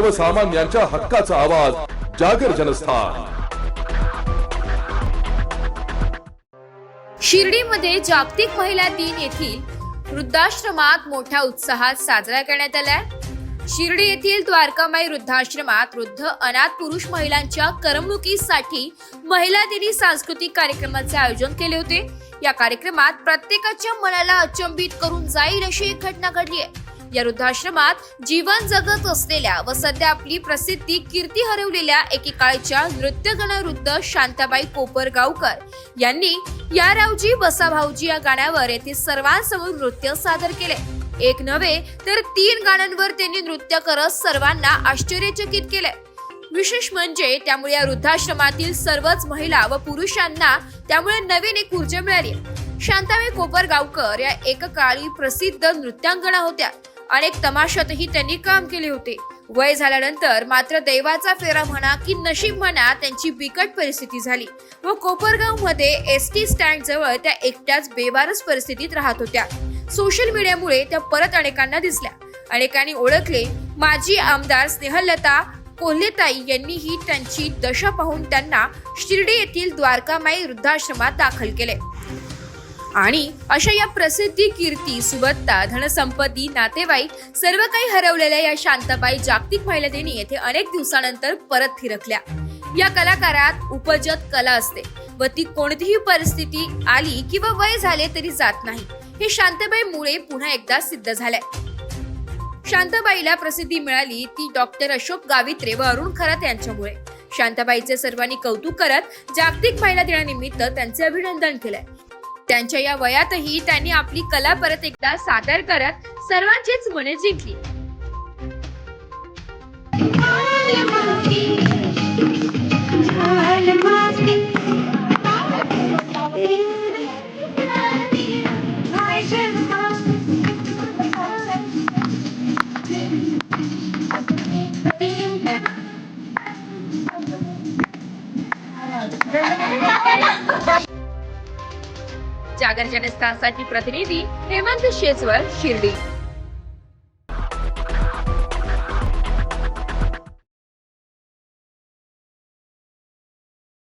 सर्वसामान्यांच्या हक्काचा आवाज जागर जनस्थान. शिर्डीमध्ये जागतिक महिला दिन येथील वृद्धाश्रमात मोठ्या उत्साहात साजरा करण्यात आलाय शिर्डी येथील द्वारकामाई वृद्धाश्रमात वृद्ध अनाथ पुरुष महिलांच्या करमणुकीसाठी महिला दिनी सांस्कृतिक कार्यक्रमाचे आयोजन केले होते. या कार्यक्रमात प्रत्येकाच्या मनाला अचंबित करून जाईल अशी एक घटना घडली आहे. या वृद्धाश्रमात जीवन जगत असलेल्या व सध्या आपली प्रसिद्धी कीर्ती हरवलेल्या एकेकाळच्या नृत्यगणवृद्ध शांताबाई कोपरगावकर यांनी या रावजी बसाभाऊजी या गाण्यावर येथे सर्वांसमोर नृत्य सादर केले. एक नव्हे तर तीन गाण्यांवर त्यांनी नृत्य करत सर्वांना आश्चर्यचकित केले. विशेष म्हणजे त्यामुळे या वृद्धाश्रमातील सर्वच महिला व पुरुषांना त्यामुळे नवीन एक ऊर्जा मिळाली. शांताबाई कोपरगावकर या एककाळी प्रसिद्ध नृत्यांगणा होत्या. अनेक तमाशातही त्यांनी काम केले होते. वय झाल्यानंतर मात्र दैवाचा फेरा म्हणा की नशीब म्हणा त्यांची बिकट परिस्थिती झाली. व कोपरगावमध्ये एस टी स्टँड जवळ त्या एकट्याच बेवारस परिस्थितीत राहत होत्या. सोशल मीडियामुळे त्या परत अनेकांना दिसल्या. अनेकांनी ओळखले माजी आमदार स्नेहलता कोल्हेताई यांनीही त्यांची दशा पाहून त्यांना शिर्डी येथील द्वारकामाई वृद्धाश्रमात दाखल केले. आणि अशा या प्रसिद्धी कीर्ती सुबत्ता धनसंपत्ती नातेवाईक सर्व काही हरवलेल्या या शांताबाई जागतिक महिला दिनी येथे अनेक दिवसानंतर परत फिरकल्या. या कलाकारात उपजत कला असते व ती कोणतीही परिस्थिती आली किंवा वय झाले तरी जात नाही. हे शांताबाई मुळे पुन्हा एकदा सिद्ध झालंय. शांताबाईला प्रसिद्धी मिळाली ती डॉक्टर अशोक गावित्रे व अरुण खरात यांच्यामुळे. शांताबाईचे सर्वांनी कौतुक करत जागतिक महिला दिनानिमित्त त्यांचे अभिनंदन केलंय. त्यांच्या या वयातही त्यांनी आपली कला परत एकदा सादर करत सर्वांचीच मने जिंकली. जागर जनस्थानसाठी प्रतिनिधी हेमंत शेजवर शिर्डी.